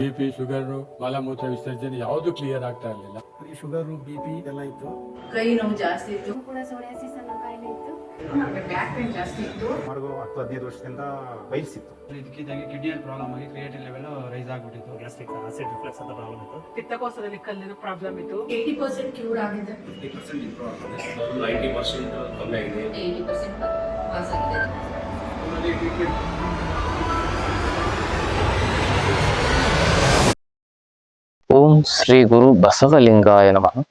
B P sugar ಮಲಮೂತ್ರ ವಿಸರ್ಜನೆ ಯಾವುದು clear ಆಗ್ತಾ ಇರಲಿಲ್ಲ. ಈ ಶುಗರು ಬಿ ಪಿ ಎಲ್ಲ ಇತ್ತು. ಕೈ ನೋವು ಜಾಸ್ತಿ ಇತ್ತು. ಕೂಡ ಸೋರಿಯಾಸಿಸ್ ಅನ್ನೋ ಕಾಯಿಲೆ ಇತ್ತು. ಬ್ಯಾಕ್ ಪೇನ್ ಜಾಸ್ತಿ ಇತ್ತು. ಸುಮಾರು ಹತ್ತು ಹದಿನೈದು ವರ್ಷದಿಂದ ಬಯಸಿತ್ತು. ಇದಕ್ಕಿದ್ದಾಗೆ ಕಿಡ್ನಿಯಲ್ಲಿ ಪ್ರಾಬ್ಲಮ್ ಆಗಿ ಕ್ರಿಯೇಟಿನ್ ಲೆವೆಲ್ ರೈಸ್ ಆಗ್ಬಿಟ್ಟಿತ್ತು. ಗ್ಯಾಸ್ಟ್ರಿಕ್ ಆಸಿಡ್ ರಿಫ್ಲೆಕ್ಸ್ ಅಂತ ಪ್ರಾಬ್ಲಮ್ ಇತ್ತು. ಪಿತ್ತಕೋಶದಲ್ಲಿ ಕಲ್ಲಿನ ಪ್ರಾಬ್ಲಮ್ ಇತ್ತು. ಏಯ್ಟಿ ಪರ್ಸೆಂಟ್ ಕ್ಯೂರ್ ಆಗಿದೆ. ನೈಂಟಿ ಪರ್ಸೆಂಟ್ ಕಮ್ಮಿ ಆಗಿದೆ. ಏಯ್ಟಿ ಪರ್ಸೆಂಟ್ ಪಾಸ್ ಆಗಿದೆ. ಶ್ರೀ ಗುರು ಬಸವಲಿಂಗಾಯ ನಮಃ.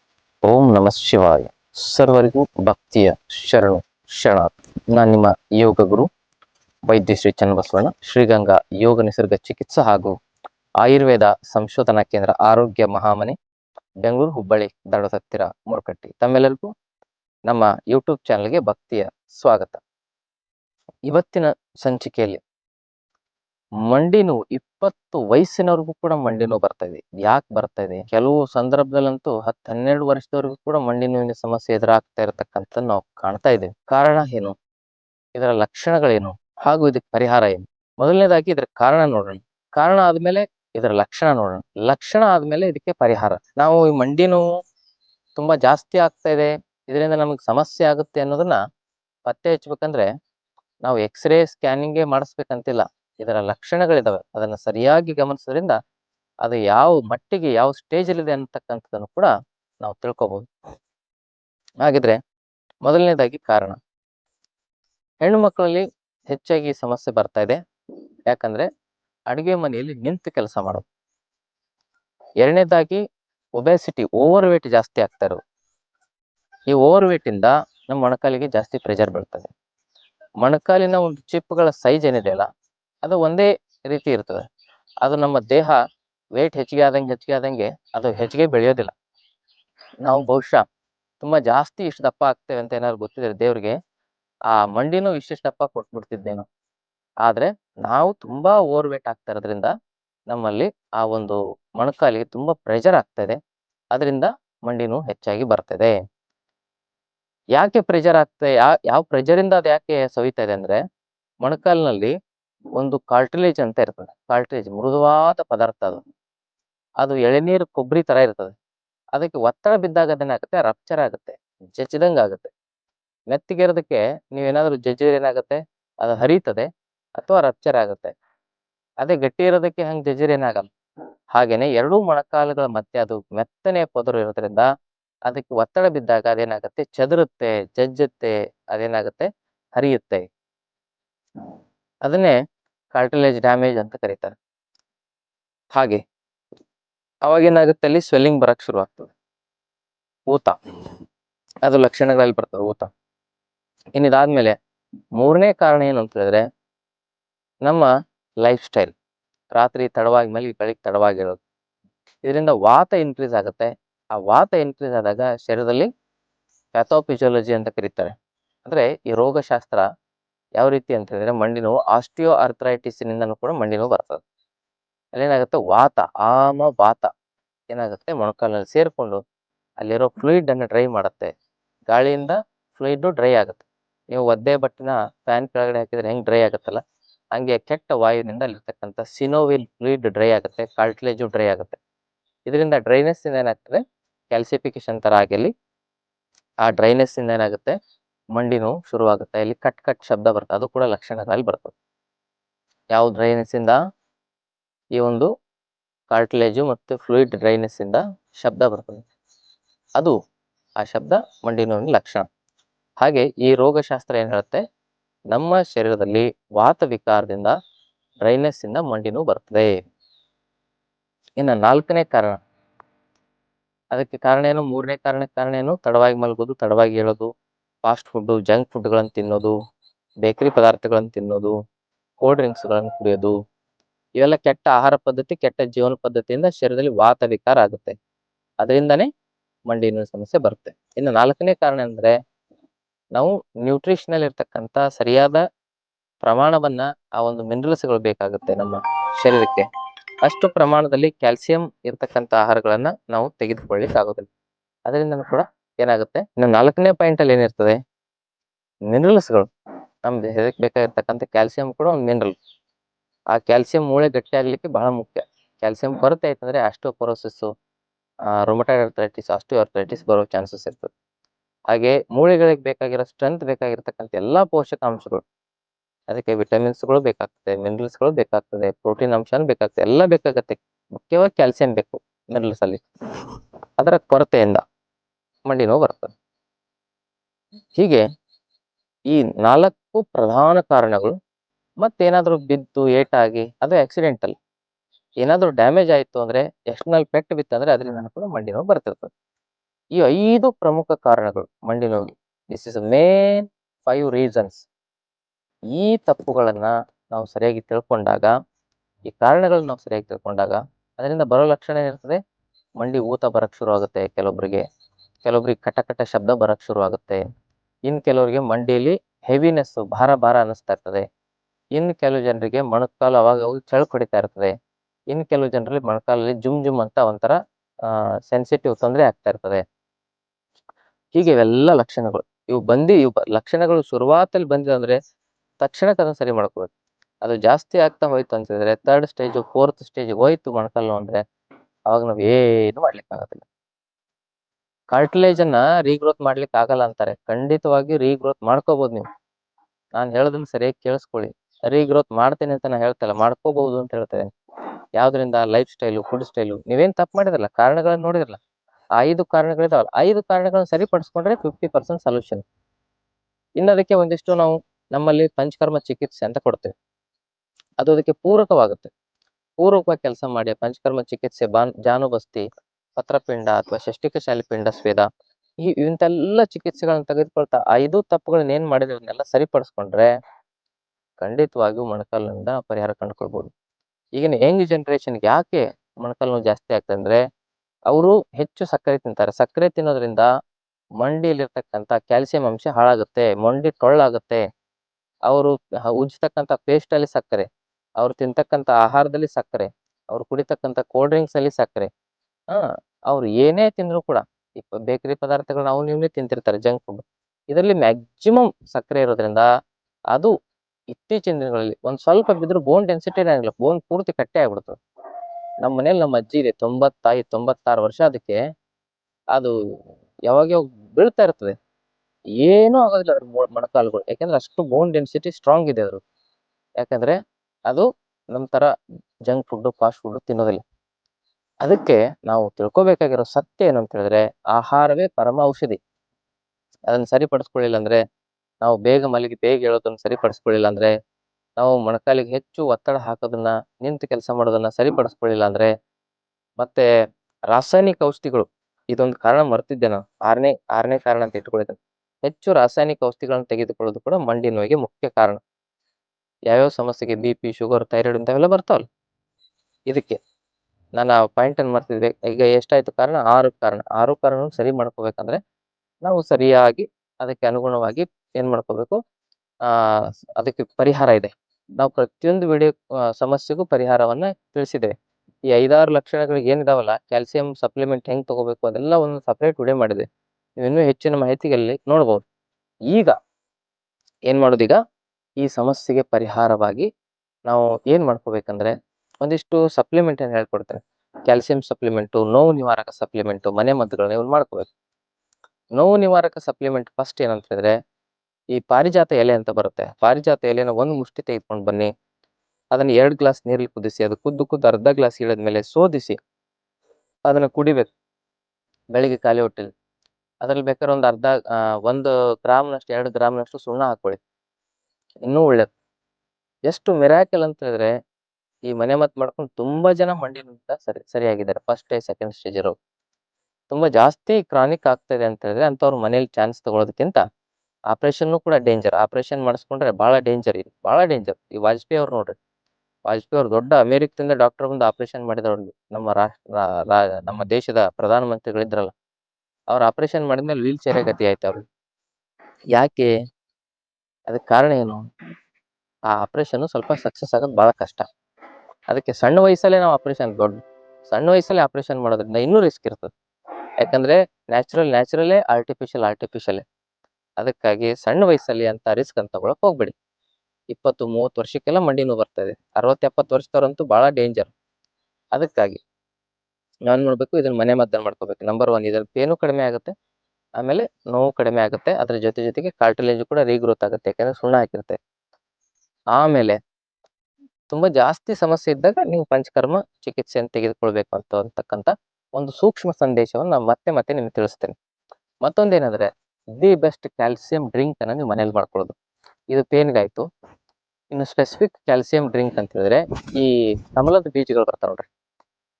ಓಂ ನಮಃ ಶಿವಾಯ. ಸರ್ವರಿಗೂ ಭಕ್ತಿಯ ಶರಣು, ಶರಣಾರ್ಥಿ. ನಾನು ನಿಮ್ಮ ಯೋಗ ಗುರು ವೈದ್ಯ ಶ್ರೀ ಚನ್ನಬಸವಣ್ಣ, ಶ್ರೀಗಂಗಾ ಯೋಗ ನಿಸರ್ಗ ಚಿಕಿತ್ಸಾ ಹಾಗೂ ಆಯುರ್ವೇದ ಸಂಶೋಧನಾ ಕೇಂದ್ರ ಆರೋಗ್ಯ ಮಹಾಮನೆ, ಬೆಂಗಳೂರು ಹುಬ್ಬಳ್ಳಿ ದಡದ ಹತ್ತಿರ ಮುರುಕಟ್ಟಿ. ತಮ್ಮೆಲ್ಲರಿಗೂ ನಮ್ಮ ಯೂಟ್ಯೂಬ್ ಚಾನಲ್ಗೆ ಭಕ್ತಿಯ ಸ್ವಾಗತ. ಇವತ್ತಿನ ಸಂಚಿಕೆಯಲ್ಲಿ ಮಂಡಿ ನೋವು ಇಪ್ಪತ್ತು ವಯಸ್ಸಿನವರೆಗೂ ಕೂಡ ಮಂಡಿ ನೋವು ಬರ್ತಾ ಇದೆ. ಯಾಕೆ ಬರ್ತಾ ಇದೆ? ಕೆಲವು ಸಂದರ್ಭದಲ್ಲಂತೂ ಹತ್ತು ಹನ್ನೆರಡು ವರ್ಷದವರೆಗೂ ಕೂಡ ಮಂಡಿ ನೋವಿನ ಸಮಸ್ಯೆ ಎದುರಾಗ್ತಾ ಇರತಕ್ಕಂಥ ನಾವು ಕಾಣ್ತಾ ಇದ್ದೇವೆ. ಕಾರಣ ಏನು? ಇದರ ಲಕ್ಷಣಗಳೇನು? ಹಾಗೂ ಇದಕ್ಕೆ ಪರಿಹಾರ ಏನು? ಮೊದಲನೇದಾಗಿ ಇದರ ಕಾರಣ ನೋಡೋಣ. ಕಾರಣ ಆದ್ಮೇಲೆ ಇದರ ಲಕ್ಷಣ ನೋಡೋಣ. ಲಕ್ಷಣ ಆದ್ಮೇಲೆ ಇದಕ್ಕೆ ಪರಿಹಾರ. ನಾವು ಈ ಮಂಡಿ ನೋವು ತುಂಬಾ ಜಾಸ್ತಿ ಆಗ್ತಾ ಇದೆ. ಇದರಿಂದ ನಮಗೆ ಸಮಸ್ಯೆ ಆಗುತ್ತೆ ಅನ್ನೋದನ್ನ ಪತ್ತೆ ಹಚ್ಬೇಕಂದ್ರೆ ನಾವು ಎಕ್ಸ್ರೇ ಸ್ಕ್ಯಾನಿಂಗೇ ಮಾಡಿಸ್ಬೇಕಂತಿಲ್ಲ. ಇದರ ಲಕ್ಷಣಗಳಿದಾವೆ. ಅದನ್ನ ಸರಿಯಾಗಿ ಗಮನಿಸೋದ್ರಿಂದ ಅದು ಯಾವ ಮಟ್ಟಿಗೆ ಯಾವ ಸ್ಟೇಜ್ ಇದೆ ಅಂತಕ್ಕಂಥದ್ದನ್ನು ಕೂಡ ನಾವು ತಿಳ್ಕೊಬಹುದು ಹಾಗಿದ್ರೆ ಮೊದಲನೇದಾಗಿ ಕಾರಣ. ಹೆಣ್ಣು ಮಕ್ಕಳಲ್ಲಿ ಹೆಚ್ಚಾಗಿ ಸಮಸ್ಯೆ ಬರ್ತಾ ಇದೆ. ಯಾಕಂದ್ರೆ ಅಡುಗೆ ಮನೆಯಲ್ಲಿ ನಿಂತು ಕೆಲಸ ಮಾಡೋದು. ಎರಡನೇದಾಗಿ ಒಬೆಸಿಟಿ ಓವರ್ ವೇಟ್ ಜಾಸ್ತಿ ಆಗ್ತಾ ಇರೋದು. ಈ ಓವರ್ ವೇಟ್ ಇಂದ ನಮ್ಮ ಮೊಣಕಾಲಿಗೆ ಜಾಸ್ತಿ ಪ್ರೆಷರ್ ಬೀಳ್ತದೆ. ಮೊಣಕಾಲಿನ ಒಂದು ಚಿಪ್ಗಳ ಸೈಜ್ ಏನಿದೆಯಲ್ಲ ಅದು ಒಂದೇ ರೀತಿ ಇರ್ತದೆ. ಅದು ನಮ್ಮ ದೇಹ ವೇಟ್ ಹೆಚ್ಚಿಗೆ ಆದಂಗೆ ಹೆಚ್ಚಿಗೆ ಆದಂಗೆ ಅದು ಹೆಚ್ಚಿಗೆ ಬೆಳೆಯೋದಿಲ್ಲ. ನಾವು ಬಹುಶಃ ತುಂಬಾ ಜಾಸ್ತಿ ಇಷ್ಟು ದಪ್ಪ ಆಗ್ತೇವೆ ಅಂತ ಏನಾದ್ರು ಗೊತ್ತಿದ್ರೆ ದೇವ್ರಿಗೆ, ಆ ಮಂಡಿನೂ ಇಷ್ಟಿಷ್ಟು ದಪ್ಪ ಕೊಟ್ಬಿಡ್ತಿದ್ದೇನೋ. ಆದ್ರೆ ನಾವು ತುಂಬಾ ಓವರ್ ವೇಟ್ ಆಗ್ತಾ ಇರೋದ್ರಿಂದ ನಮ್ಮಲ್ಲಿ ಆ ಒಂದು ಮೊಣಕಾಲಿಗೆ ತುಂಬಾ ಪ್ರೆಷರ್ ಆಗ್ತಾ ಇದೆ. ಅದರಿಂದ ಮಂಡಿನೂ ಹೆಚ್ಚಾಗಿ ಬರ್ತದೆ. ಯಾಕೆ ಪ್ರೆಷರ್ ಆಗ್ತದೆ ಯಾವ ಪ್ರೆಷರ್ ಇಂದ ಅದು ಯಾಕೆ ಸವಿತಾ ಇದೆ ಅಂದ್ರೆ ಮೊಣಕಾಲಿನಲ್ಲಿ ಒಂದು ಕಾರ್ಟಿಲೇಜ್ ಅಂತ ಇರ್ತದೆ. ಕಾರ್ಟಿಲೇಜ್ ಮೃದುವಾದ ಪದಾರ್ಥ ಅದು. ಅದು ಎಳೆನೀರು ಕೊಬ್ಬರಿ ತರ ಇರ್ತದೆ. ಅದಕ್ಕೆ ಒತ್ತಡ ಬಿದ್ದಾಗ ಅದೇನಾಗುತ್ತೆ? ರಪ್ಚರ್ ಆಗುತ್ತೆ. ಜಜ್ಜಿದಂಗ್ ಆಗುತ್ತೆ. ಮೆತ್ತಿಗೆರೋದಕ್ಕೆ ನೀವೇನಾದ್ರೂ ಜಜ್ಜಿದ್ರೆ ಏನಾಗುತ್ತೆ? ಅದು ಹರಿತದೆ ಅಥವಾ ರಪ್ಚರ್ ಆಗುತ್ತೆ. ಅದೇ ಗಟ್ಟಿ ಇರೋದಕ್ಕೆ ಹಂಗೆ ಜಜ್ಜಿದ್ರೆ ಏನಾಗಲ್ಲ. ಹಾಗೇನೆ ಎರಡೂ ಮೊಣಕಾಲುಗಳ ಮಧ್ಯೆ ಅದು ಮೆತ್ತನೆ ಪದರು ಇರೋದ್ರಿಂದ ಅದಕ್ಕೆ ಒತ್ತಡ ಬಿದ್ದಾಗ ಅದೇನಾಗುತ್ತೆ? ಚದುರುತ್ತೆ, ಜಜ್ಜುತ್ತೆ, ಅದೇನಾಗುತ್ತೆ? ಹರಿಯುತ್ತೆ. ಅದನ್ನೇ ಕಾರ್ಟಿಲೇಜ್ ಡ್ಯಾಮೇಜ್ ಅಂತ ಕರೀತಾರೆ. ಹಾಗೆ ಅವಾಗ ಏನಾಗುತ್ತೆ ಅಲ್ಲಿ ಸ್ವೆಲ್ಲಿಂಗ್ ಬರಕ್ಕೆ ಶುರು ಆಗ್ತದೆ ಊತ. ಅದು ಲಕ್ಷಣಗಳಲ್ಲಿ ಬರ್ತದೆ, ಊತ. ಇನ್ನಿದಾದ್ಮೇಲೆ ಮೂರನೇ ಕಾರಣ ಏನು ಅಂತ ಹೇಳಿದ್ರೆ ನಮ್ಮ ಲೈಫ್ ಸ್ಟೈಲ್ ರಾತ್ರಿ ತಡವಾಗಿ ಮಲಗಿ ಬೆಳಿಗ್ಗೆ ತಡವಾಗಿರೋದು ಇದರಿಂದ ವಾತ ಇನ್ಕ್ರೀಸ್ ಆಗುತ್ತೆ. ಆ ವಾತ ಇನ್ಕ್ರೀಸ್ ಆದಾಗ ಶರೀರದಲ್ಲಿ ಪ್ಯಾಥೋಫಿಜಿಯಾಲಜಿ ಅಂತ ಕರೀತಾರೆ. ಅಂದ್ರೆ ಈ ರೋಗಶಾಸ್ತ್ರ ಯಾವ ರೀತಿ ಅಂತ ಹೇಳಿದ್ರೆ ಮಂಡಿ ನೋವು ಆಸ್ಟಿಯೋ ನಿಂದನೂ ಕೂಡ ಮಂಡಿ ನೋವು ಬರ್ತದೆ. ಅಲ್ಲೇನಾಗುತ್ತೆ? ವಾತ, ಆಮ ವಾತ. ಏನಾಗುತ್ತೆ? ಮೊಣಕಾಲಲ್ಲಿ ಸೇರಿಕೊಂಡು ಅಲ್ಲಿರೋ ಫ್ಲೂಯಿಡ್ ಅನ್ನು ಡ್ರೈ ಮಾಡುತ್ತೆ. ಗಾಳಿಯಿಂದ ಫ್ಲೂಯಿಡ್ ಡ್ರೈ ಆಗುತ್ತೆ. ನೀವು ಒದ್ದೆ ಬಟ್ಟೆನ ಫ್ಯಾನ್ ಕೆಳಗಡೆ ಹಾಕಿದ್ರೆ ಹೆಂಗೆ ಡ್ರೈ ಆಗುತ್ತಲ್ಲ? ಹಂಗೆ ಕೆಟ್ಟ ವಾಯುವಿನಿಂದ ಅಲ್ಲಿರ್ತಕ್ಕಂಥ ಸಿನೋವಿಲ್ ಫ್ಲೂಯಿಡ್ ಡ್ರೈ ಆಗುತ್ತೆ, ಕಾರ್ಟ್ಲೇಜು ಡ್ರೈ ಆಗುತ್ತೆ. ಇದರಿಂದ ಡ್ರೈನೆಸ್ ಇಂದ ಏನಾಗ್ತದೆ? ಕ್ಯಾಲ್ಸಿಫಿಕೇಶನ್ ತರ ಆಗಿರಲಿ, ಆ ಡ್ರೈನೆಸ್ ಇಂದ ಏನಾಗುತ್ತೆ? ಮಂಡಿ ನೋವು ಶುರುವಾಗುತ್ತೆ. ಇಲ್ಲಿ ಕಟ್ ಕಟ್ ಶಬ್ದ ಬರುತ್ತೆ ಅದು ಕೂಡ ಲಕ್ಷಣಗಳಲ್ಲಿ ಬರ್ತದೆ. ಯಾವ ಡ್ರೈನೆಸ್ ಇಂದ ಈ ಒಂದು ಕಾರ್ಟಿಲೇಜು ಮತ್ತು ಫ್ಲೂಯಿಡ್ ಡ್ರೈನೆಸ್ ಇಂದ ಶಬ್ದ ಬರ್ತದೆ. ಅದು ಆ ಶಬ್ದ ಮಂಡಿ ನೋವಿನ ಲಕ್ಷಣ. ಹಾಗೆ ಈ ರೋಗಶಾಸ್ತ್ರ ಏನ್ ಹೇಳುತ್ತೆ? ನಮ್ಮ ಶರೀರದಲ್ಲಿ ವಾತ ವಿಕಾರದಿಂದ ಡ್ರೈನೆಸ್ ಇಂದ ಮಂಡಿ ನೋವು ಬರ್ತದೆ. ಇನ್ನು ನಾಲ್ಕನೇ ಕಾರಣ. ಅದಕ್ಕೆ ಕಾರಣ ಏನು? ಮೂರನೇ ಕಾರಣಕ್ಕೆ ಕಾರಣ ಏನು? ತಡವಾಗಿ ಮಲಗೋದು, ತಡವಾಗಿ ಹೇಳೋದು ಫಾಸ್ಟ್ ಫುಡ್ ಜಂಕ್ ಫುಡ್ಗಳನ್ನು ತಿನ್ನೋದು ಬೇಕರಿ ಪದಾರ್ಥಗಳನ್ನು ತಿನ್ನೋದು ಕೋಲ್ಡ್ ಡ್ರಿಂಕ್ಸ್ಗಳನ್ನು ಕುಡಿಯೋದು, ಇವೆಲ್ಲ ಕೆಟ್ಟ ಆಹಾರ ಪದ್ಧತಿ, ಕೆಟ್ಟ ಜೀವನ ಪದ್ಧತಿಯಿಂದ ಶರೀರದಲ್ಲಿ ವಾತ ವಿಕಾರ ಆಗುತ್ತೆ. ಅದರಿಂದನೇ ಮಂಡಿ ನೋವಿನ ಸಮಸ್ಯೆ ಬರುತ್ತೆ. ಇನ್ನು ನಾಲ್ಕನೇ ಕಾರಣ ಅಂದ್ರೆ ನಾವು ನ್ಯೂಟ್ರಿಷನಲ್ ಇರ್ತಕ್ಕಂಥ ಸರಿಯಾದ ಪ್ರಮಾಣವನ್ನ ಆ ಒಂದು ಮಿನರಲ್ಸ್ಗಳು ಬೇಕಾಗುತ್ತೆ ನಮ್ಮ ಶರೀರಕ್ಕೆ. ಅಷ್ಟು ಪ್ರಮಾಣದಲ್ಲಿ ಕ್ಯಾಲ್ಸಿಯಂ ಇರ್ತಕ್ಕಂಥ ಆಹಾರಗಳನ್ನ ನಾವು ತೆಗೆದುಕೊಳ್ಳಿಕ್ಕಾಗೋದಿಲ್ಲ. ಅದರಿಂದ ಕೂಡ ಏನಾಗುತ್ತೆ? ಇನ್ನು ನಾಲ್ಕನೇ ಪಾಯಿಂಟ್ ಅಲ್ಲಿ ಏನಿರ್ತದೆ? ಮಿನರಲ್ಸ್ಗಳು ನಮ್ಮ ದೇಹಕ್ಕೆ ಬೇಕಾಗಿರ್ತಕ್ಕಂಥ ಕ್ಯಾಲ್ಸಿಯಂ ಕೂಡ ಒಂದು ಮಿನರಲ್ ಆ ಕ್ಯಾಲ್ಸಿಯಂ ಮೂಳೆ ಗಟ್ಟಿ ಆಗ್ಲಿಕ್ಕೆ ಬಹಳ ಮುಖ್ಯ. ಕ್ಯಾಲ್ಸಿಯಂ ಕೊರತೆ ಆಯ್ತಂದ್ರೆ ಆಸ್ಟೋಪೊರೋಸಿಸ್ ರೊಮಟೈಡ್ ಅರ್ಥರೈಟಿಸ್ ಅರ್ಥೈಟಿಸ್ ಬರೋ ಚಾನ್ಸಸ್ ಇರ್ತದೆ. ಹಾಗೆ ಮೂಳೆಗಳಿಗೆ ಬೇಕಾಗಿರೋ ಸ್ಟ್ರೆಂತ್ ಬೇಕಾಗಿರ್ತಕ್ಕಂಥ ಎಲ್ಲಾ ಪೋಷಕಾಂಶಗಳು. ಅದಕ್ಕೆ ವಿಟಮಿನ್ಸ್ಗಳು ಬೇಕಾಗ್ತದೆ ಮಿನರಲ್ಸ್ಗಳು ಬೇಕಾಗ್ತದೆ ಪ್ರೋಟೀನ್ ಅಂಶನೂ ಬೇಕಾಗ್ತದೆ, ಎಲ್ಲ ಬೇಕಾಗತ್ತೆ. ಮುಖ್ಯವಾಗಿ ಕ್ಯಾಲ್ಸಿಯಂ ಬೇಕು ಮಿನರಲ್ಸ್ ಅಲ್ಲಿ. ಅದರ ಕೊರತೆಯಿಂದ. ಮಂಡಿ ನೋವು ಬರ್ತದೆ ಹೀಗೆ ಈ ನಾಲ್ಕು ಪ್ರಧಾನ ಕಾರಣಗಳು ಮತ್ತೇನಾದ್ರೂ ಬಿದ್ದು ಏಟಾಗಿ ಅದು ಆಕ್ಸಿಡೆಂಟಲ್ ಏನಾದರೂ ಡ್ಯಾಮೇಜ್ ಆಯಿತು ಅಂದ್ರೆ ಎಕ್ಸ್ಟರ್ನಲ್ ಪೆಟ್ಟು ಬಿತ್ತಂದ್ರೆ ಅದರಿಂದ ಕೂಡ ಮಂಡಿ ನೋವು ಬರ್ತಿರ್ತದೆ. ಈ ಐದು ಪ್ರಮುಖ ಕಾರಣಗಳು ಮಂಡಿ ನೋವಿಗೆ this is main five reasons ಈ ತಪ್ಪುಗಳನ್ನು ನಾವು ಸರಿಯಾಗಿ ತಿಳ್ಕೊಂಡಾಗ ಈ ಕಾರಣಗಳನ್ನ ನಾವು ಸರಿಯಾಗಿ ತಿಳ್ಕೊಂಡಾಗ ಅದರಿಂದ ಬರೋ ಲಕ್ಷಣ ಏನಿರ್ತದೆ? ಮಂಡಿ ಊತ ಬರಕ್ಕೆ ಶುರು ಆಗುತ್ತೆ ಕೆಲವೊಬ್ಬರಿಗೆ ಕೆಲವೊಬ್ರಿಗೆ ಕಟ ಕಟ ಶಬ್ದ ಬರಕ್ ಶುರು ಆಗುತ್ತೆ. ಇನ್ ಕೆಲವರಿಗೆ ಮಂಡಿಯಲ್ಲಿ ಹೆವಿನೆಸ್ಸು ಭಾರ ಭಾರ ಅನ್ನಿಸ್ತಾ ಇರ್ತದೆ. ಇನ್ನು ಕೆಲವು ಜನರಿಗೆ ಮೊಣಕಾಲು ಅವಾಗ ಅವಾಗ ಚಳಕ್ ಹೊಡಿತಾ ಇರ್ತದೆ. ಇನ್ನು ಕೆಲವು ಜನರಲ್ಲಿ ಮೊಣಕಾಲಲ್ಲಿ ಜುಮ್ ಜುಮ್ ಅಂತ ಒಂಥರ ಸೆನ್ಸಿಟಿವ್ ತೊಂದರೆ ಆಗ್ತಾ ಇರ್ತದೆ. ಹೀಗೆ ಇವೆಲ್ಲ ಲಕ್ಷಣಗಳು. ಇವು ಬಂದು, ಇವು ಲಕ್ಷಣಗಳು ಶುರುವಾತಲ್ಲಿ ಬಂದಿದೆ ಅಂದ್ರೆ ತಕ್ಷಣಕ್ಕೆ ಅದನ್ನ ಸರಿ ಮಾಡ್ಕೋಬೇಕು ಅದು ಜಾಸ್ತಿ ಆಗ್ತಾ ಹೋಯ್ತು ಅಂತಂದ್ರೆ ಥರ್ಡ್ ಸ್ಟೇಜ್ ಫೋರ್ತ್ ಸ್ಟೇಜ್ ಹೋಯ್ತು ಮೊಣಕಾಲು ಅಂದ್ರೆ ಅವಾಗ ನಾವು ಏನು ಮಾಡ್ಲಿಕ್ಕೆ ಆಗೋದಿಲ್ಲ ಕಾರ್ಟಿಲೇಜ್ ಅನ್ನ ರೀಗ್ರೋತ್ ಮಾಡ್ಲಿಕ್ಕೆ ಆಗಲ್ಲ ಅಂತಾರೆ. ಖಂಡಿತವಾಗಿ ರೀಗ್ರೋತ್ ಮಾಡ್ಕೋಬಹುದು ನೀವು. ನಾನು ಹೇಳೋದನ್ನ ಸರಿಯಾಗಿ ಕೇಳಿಸ್ಕೊಳ್ಳಿ. ರೀಗ್ರೋತ್ ಮಾಡ್ತೇನೆ ಅಂತ ನಾನು ಹೇಳ್ತಲ್ಲ, ಮಾಡ್ಕೋಬಹುದು ಅಂತ ಹೇಳ್ತೇನೆ ಯಾವ್ದ್ರಿಂದ? ಲೈಫ್ ಸ್ಟೈಲು ಫುಡ್ ಸ್ಟೈಲು ನೀವೇನು ತಪ್ಪು ಮಾಡಿದ್ರಲ್ಲ, ಕಾರಣಗಳನ್ನ ನೋಡಿದ್ರಲ್ಲ. ಐದು ಕಾರಣಗಳಿದಾವಲ್ಲ, ಐದು ಕಾರಣಗಳನ್ನ ಸರಿಪಡಿಸ್ಕೊಂಡ್ರೆ ಫಿಫ್ಟಿ ಪರ್ಸೆಂಟ್ ಸೊಲ್ಯೂಷನ್ ಇನ್ನು ಅದಕ್ಕೆ ಒಂದಿಷ್ಟು ನಾವು ನಮ್ಮಲ್ಲಿ ಪಂಚಕರ್ಮ ಚಿಕಿತ್ಸೆ ಅಂತ ಕೊಡ್ತೇವೆ. ಅದು ಅದಕ್ಕೆ ಪೂರಕವಾಗುತ್ತೆ. ಪೂರಕವಾಗಿ ಕೆಲಸ ಮಾಡಿ, ಪಂಚಕರ್ಮ ಚಿಕಿತ್ಸೆ, ಬಾನ್, ಜಾನುಬಸ್ತಿ ಪತ್ರಪಿಂಡ ಅಥವಾ ಷಷ್ಟಿಕ ಶಾಲಿಪಿಂಡ ಸ್ವೇದ, ಈ ಇಂತೆಲ್ಲ ಚಿಕಿತ್ಸೆಗಳನ್ನ ತೆಗೆದುಕೊಳ್ತಾ ಐದು ತಪ್ಪುಗಳನ್ನ ಏನ್ ಮಾಡಿದೆ ಅದನ್ನೆಲ್ಲ ಸರಿಪಡಿಸ್ಕೊಂಡ್ರೆ ಖಂಡಿತವಾಗಿಯೂ ಮೊಣಕಾಲಿನಿಂದ ಪರಿಹಾರ ಕಂಡುಕೊಳ್ಬಹುದು ಈಗಿನ ಯಂಗ್ ಜನರೇಷನ್ಗೆ ಯಾಕೆ ಮೊಣಕಾಲು ನೋವು ಜಾಸ್ತಿ ಆಗ್ತಂದ್ರೆ ಅವರು ಹೆಚ್ಚು ಸಕ್ಕರೆ ತಿಂತಾರೆ. ಸಕ್ಕರೆ ತಿನ್ನೋದ್ರಿಂದ ಮಂಡಿಯಲ್ಲಿರ್ತಕ್ಕಂಥ ಕ್ಯಾಲ್ಸಿಯಂ ಅಂಶ ಹಾಳಾಗುತ್ತೆ, ಮಂಡಿ ಟೊಳ್ಳಾಗುತ್ತೆ. ಅವರು ಉಜ್ತಕ್ಕಂಥ ಪೇಸ್ಟ್ ಅಲ್ಲಿ ಸಕ್ಕರೆ, ಅವ್ರು ತಿಂತಕ್ಕಂಥ ಆಹಾರದಲ್ಲಿ ಸಕ್ಕರೆ, ಅವ್ರು ಕುಡಿತಕ್ಕಂಥ ಕೋಲ್ಡ್ ಡ್ರಿಂಕ್ಸ್ ಅಲ್ಲಿ ಸಕ್ಕರೆ. ಹಾ, ಅವ್ರು ಏನೇ ತಿಂದ್ರು ಕೂಡ ಈ ಬೇಕರಿ ಪದಾರ್ಥಗಳನ್ನ ನಾವು ಇವನೇ ತಿಂತಿರ್ತಾರೆ ಜಂಕ್ ಫುಡ್ ಇದರಲ್ಲಿ ಮ್ಯಾಕ್ಸಿಮಮ್ ಸಕ್ಕರೆ ಇರೋದ್ರಿಂದ ಅದು ಇತ್ತೀಚಿನ ದಿನಗಳಲ್ಲಿ ಒಂದು ಸ್ವಲ್ಪ ಬಿದ್ದರೂ ಬೋನ್ ಡೆನ್ಸಿಟಿ ಆಗಿಲ್ಲ ಬೋನ್ ಪೂರ್ತಿ ಕಟ್ಟೆ ಆಗ್ಬಿಡ್ತದೆ. ನಮ್ಮ ಮನೇಲಿ ನಮ್ಮ ಅಜ್ಜಿ ಇದೆ ತೊಂಬತ್ತೈದು ತೊಂಬತ್ತಾರು ವರ್ಷ ಅದಕ್ಕೆ ಅದು ಯಾವಾಗ ಯಾವಾಗ ಬೀಳ್ತಾ ಇರ್ತದೆ. ಏನೂ ಆಗೋದಿಲ್ಲ ಅದ್ರ ಮೊಣಕಾಲುಗಳು, ಯಾಕಂದ್ರೆ ಅಷ್ಟು ಬೋನ್ ಡೆನ್ಸಿಟಿ ಸ್ಟ್ರಾಂಗ್ ಇದೆ ಅದ್ರ ಯಾಕಂದ್ರೆ ಅದು ನಮ್ಮ ತರ ಜಂಕ್ ಫುಡ್ ಫಾಸ್ಟ್ ಫುಡ್ ತಿನ್ನೋದಿಲ್ಲ. ಅದಕ್ಕೆ ನಾವು ತಿಳ್ಕೊಬೇಕಾಗಿರೋ ಸತ್ಯ ಏನು ಅಂತ ಹೇಳಿದ್ರೆ ಆಹಾರವೇ ಪರಮ ಔಷಧಿ. ಅದನ್ನ ಸರಿಪಡಿಸ್ಕೊಳ್ಳಿಲ್ಲ ಅಂದ್ರೆ ನಾವು ಬೇಗ ಮಲಗಿ ಬೇಗ ಹೇಳೋದನ್ನ ಸರಿಪಡಿಸ್ಕೊಳ್ಳಿಲ್ಲ ಅಂದ್ರೆ ನಾವು ಮೊಣಕಾಲಿಗೆ ಹೆಚ್ಚು ಒತ್ತಡ ಹಾಕೋದನ್ನ, ನಿಂತು ಕೆಲಸ ಮಾಡೋದನ್ನ ಸರಿಪಡಿಸ್ಕೊಳ್ಳಿಲ್ಲ ಅಂದ್ರೆ ಮತ್ತೆ ರಾಸಾಯನಿಕ ಔಷಧಿಗಳು, ಇದೊಂದು ಕಾರಣ ಮರ್ತಿದ್ದೆ ನಾನು. ಆರನೇ ಆರನೇ ಕಾರಣ ಅಂತ ಇಟ್ಕೊಂಡಿದ್ದೇನೆ ಹೆಚ್ಚು ರಾಸಾಯನಿಕ ಔಷಧಿಗಳನ್ನು ತೆಗೆದುಕೊಳ್ಳೋದು ಕೂಡ ಮಂಡಿ ನೋವಿಗೆ ಮುಖ್ಯ ಕಾರಣ. ಯಾವ್ಯಾವ ಸಮಸ್ಯೆಗೆ ಬಿ ಪಿ, ಶುಗರ್, ಥೈರಾಯ್ಡ್ ಇಂಥವೆಲ್ಲ ಬರ್ತಾವಲ್ಲ. ಇದಕ್ಕೆ. ನಾನು ಆ ಪಾಯಿಂಟ್ ಅನ್ನು ಮರ್ತಿದ್ದೆ. ಈಗ ಎಷ್ಟಾಯಿತು ಕಾರಣ? ಆರು ಕಾರಣ. ಆರು ಕಾರಣ ಸರಿ ಮಾಡ್ಕೋಬೇಕಂದ್ರೆ ನಾವು ಸರಿಯಾಗಿ ಅದಕ್ಕೆ ಅನುಗುಣವಾಗಿ ಏನು ಮಾಡ್ಕೋಬೇಕು? ಅದಕ್ಕೆ ಪರಿಹಾರ ಇದೆ. ನಾವು ಪ್ರತಿಯೊಂದು ವಿಡಿಯೋ ಸಮಸ್ಯೆಗೂ ಪರಿಹಾರವನ್ನ ತಿಳಿಸಿದ್ದೇವೆ. ಈ ಐದಾರು ಲಕ್ಷಣಗಳು ಏನಿದಾವಲ್ಲ ಕ್ಯಾಲ್ಸಿಯಂ ಸಪ್ಲಿಮೆಂಟ್ ಹೆಂಗೆ ತಗೋಬೇಕು ಅದೆಲ್ಲ ಒಂದು ಸಪ್ರೇಟ್ ವಿಡಿಯೋ ಮಾಡಿದೆ ನೀವಿನ್ನೂ ಹೆಚ್ಚಿನ ಮಾಹಿತಿಗಳಲ್ಲಿ ನೋಡ್ಬೋದು. ಈಗ ಏನ್ ಮಾಡೋದೀಗ? ಈ ಸಮಸ್ಯೆಗೆ ಪರಿಹಾರವಾಗಿ ನಾವು ಏನು ಮಾಡ್ಕೋಬೇಕಂದ್ರೆ ಒಂದಿಷ್ಟು ಸಪ್ಲಿಮೆಂಟ್ ಏನು ಹೇಳ್ಕೊಡ್ತೇನೆ. ಕ್ಯಾಲ್ಸಿಯಂ ಸಪ್ಲಿಮೆಂಟು ನೋವು ನಿವಾರಕ ಸಪ್ಲಿಮೆಂಟು ಮನೆ ಮದ್ದುಗಳನ್ನ ಇವ್ನು ಮಾಡ್ಕೋಬೇಕು. ನೋವು ನಿವಾರಕ ಸಪ್ಲಿಮೆಂಟ್ ಫಸ್ಟ್ ಏನಂತ ಹೇಳಿದ್ರೆ ಈ ಪಾರಿಜಾತ ಎಲೆ ಅಂತ ಬರುತ್ತೆ. ಪಾರಿಜಾತ ಎಲೆನ ಒಂದು ಮುಷ್ಟಿ ತೆಗೆದುಕೊಂಡು ಬನ್ನಿ. ಅದನ್ನು ಎರಡು ಗ್ಲಾಸ್ ನೀರಲ್ಲಿ ಕುದಿಸಿ, ಅದು ಕುದ್ದು ಕುದ್ದು ಅರ್ಧ ಗ್ಲಾಸ್ ಇಳಿದ್ಮೇಲೆ ಸೋದಿಸಿ, ಅದನ್ನು ಕುಡಿಬೇಕು. ಬೆಳಿಗ್ಗೆ ಖಾಲಿ ಹೊಟ್ಟೆಲಿ. ಅದರಲ್ಲಿ ಬೇಕಾದ್ರೆ ಒಂದು ಅರ್ಧ ಒಂದು ಗ್ರಾಮ್ನಷ್ಟು, ಎರಡು ಗ್ರಾಮ್ನಷ್ಟು ಸುಣ್ಣ ಹಾಕೊಳ್ಳಿ ಇನ್ನೂ ಒಳ್ಳೇದು. ಎಷ್ಟು ಮಿರಾಕಲ್ ಅಂತ ಹೇಳಿದ್ರೆ ಈ ಮನೆ ಮದ್ದು ಮಾಡ್ಕೊಂಡು ತುಂಬಾ ಜನ ಮಂಡಿನಿಂದ ಸರಿ, ಸರಿಯಾಗಿದ್ದಾರೆ. ಫಸ್ಟ್ ಸ್ಟೇಜ್ ಸೆಕೆಂಡ್ ಸ್ಟೇಜ್ ಇರೋ ತುಂಬಾ ಜಾಸ್ತಿ ಕ್ರಾನಿಕ್ ಆಗ್ತಾ ಇದೆ ಅಂತ ಹೇಳಿದ್ರೆ ಅಂಥವ್ರು ಮನೇಲಿ ಚಾನ್ಸ್ ತಗೊಳ್ಳೋದಕ್ಕಿಂತ ಆಪರೇಷನ್ ಕೂಡ ಡೇಂಜರ್ ಆಪರೇಷನ್ ಮಾಡಿಸ್ಕೊಂಡ್ರೆ ಬಹಳ ಡೇಂಜರ್ ಇದು. ಬಹಳ ಡೇಂಜರ್ ಈ ವಾಜಪೇಯಿ ಅವ್ರು ನೋಡ್ರಿ. ವಾಜಪೇಯಿ ಅವ್ರು ದೊಡ್ಡ ಅಮೆರಿಕದಿಂದ ಡಾಕ್ಟರ್ ಬಂದು ಆಪರೇಷನ್ ಮಾಡಿದವ್ರು ನಮ್ಮ ರಾಷ್ಟ್ರ ನಮ್ಮ ದೇಶದ ಪ್ರಧಾನ ಮಂತ್ರಿಗಳಿದ್ರಲ್ಲ ಅವ್ರ ಆಪರೇಷನ್ ಮಾಡಿದ್ಮೇಲೆ ವೀಲ್ ಚೇರ್ ಗತಿ ಆಯ್ತು ಅವ್ರಿಗೆ. ಯಾಕೆ? ಅದಕ್ಕೆ ಕಾರಣ ಏನು? ಆ ಆಪರೇಷನ್ ಸ್ವಲ್ಪ ಸಕ್ಸಸ್ ಆಗೋದು ಬಹಳ ಕಷ್ಟ. ಅದಕ್ಕೆ ಸಣ್ಣ ವಯಸ್ಸಲ್ಲೇ ನಾವು ಆಪರೇಷನ್ ದೊಡ್ಡ ಸಣ್ಣ ವಯಸ್ಸಲ್ಲೇ ಆಪರೇಷನ್ ಮಾಡೋದ್ರಿಂದ ಇನ್ನೂ ರಿಸ್ಕ್ ಇರ್ತದೆ. ಯಾಕಂದ್ರೆ ನ್ಯಾಚುರಲ್ ನ್ಯಾಚುರಲೇ ಆರ್ಟಿಫಿಷಿಯಲ್ ಆರ್ಟಿಫಿಷಿಯಲ್ ಅದಕ್ಕಾಗಿ ಸಣ್ಣ ವಯಸ್ಸಲ್ಲಿ ಅಂತ ರಿಸ್ಕ್ ಅಂತ ತಗೊಳಕ್ ಹೋಗ್ಬೇಡಿ. ಇಪ್ಪತ್ತು, ಮೂವತ್ತು ವರ್ಷಕ್ಕೆಲ್ಲ ಮಂಡಿ ನೋವು ಬರ್ತಾ ಇದೆ. ಅರವತ್ತು, ಎಪ್ಪತ್ತು ವರ್ಷದವ್ರಂತೂ ಬಹಳ ಡೇಂಜರ್ ಅದಕ್ಕಾಗಿ ನಾನು ಮಾಡಬೇಕು ಇದನ್ನ ಮನೆ ಮದ್ದನ್ನು ಮಾಡ್ಕೋಬೇಕು. ನಂಬರ್ ಒನ್ ಇದ್ರ ಪೇನು ಕಡಿಮೆ ಆಗುತ್ತೆ. ಆಮೇಲೆ ನೋವು ಕಡಿಮೆ ಆಗುತ್ತೆ. ಅದ್ರ ಜೊತೆ ಜೊತೆಗೆ ಕಾರ್ಟಿಲೇಜ್ ಕೂಡ ರೀಗ್ರೋತ್ ಆಗುತ್ತೆ. ಯಾಕಂದ್ರೆ ಸುಣ್ಣ ಹಾಕಿರುತ್ತೆ. ಆಮೇಲೆ ತುಂಬಾ ಜಾಸ್ತಿ ಸಮಸ್ಯೆ ಇದ್ದಾಗ ನೀವು ಪಂಚಕರ್ಮ ಚಿಕಿತ್ಸೆಯನ್ನು ತೆಗೆದುಕೊಳ್ಬೇಕು ಅಂತ ಅಂತಕ್ಕಂಥ ಒಂದು ಸೂಕ್ಷ್ಮ ಸಂದೇಶವನ್ನು ನಾನು ಮತ್ತೆ ಮತ್ತೆ ನಿಮ್ಗೆ ತಿಳಿಸ್ತೇನೆ. ಮತ್ತೊಂದೇನಂದ್ರೆ, ದಿ ಬೆಸ್ಟ್ ಕ್ಯಾಲ್ಸಿಯಂ ಡ್ರಿಂಕ್ ಅನ್ನ ನೀವು ಮನೇಲಿ ಮಾಡ್ಕೊಳ್ಳೋದು. ಇದು ಪೇನ್ಗಾಯ್ತು. ಇನ್ನು ಸ್ಪೆಸಿಫಿಕ್ ಕ್ಯಾಲ್ಸಿಯಂ ಡ್ರಿಂಕ್ ಅಂತ ಹೇಳಿದ್ರೆ, ಈ ಕಮಲದ ಬೀಜಗಳು ಬರ್ತಾವೆ ನೋಡ್ರಿ.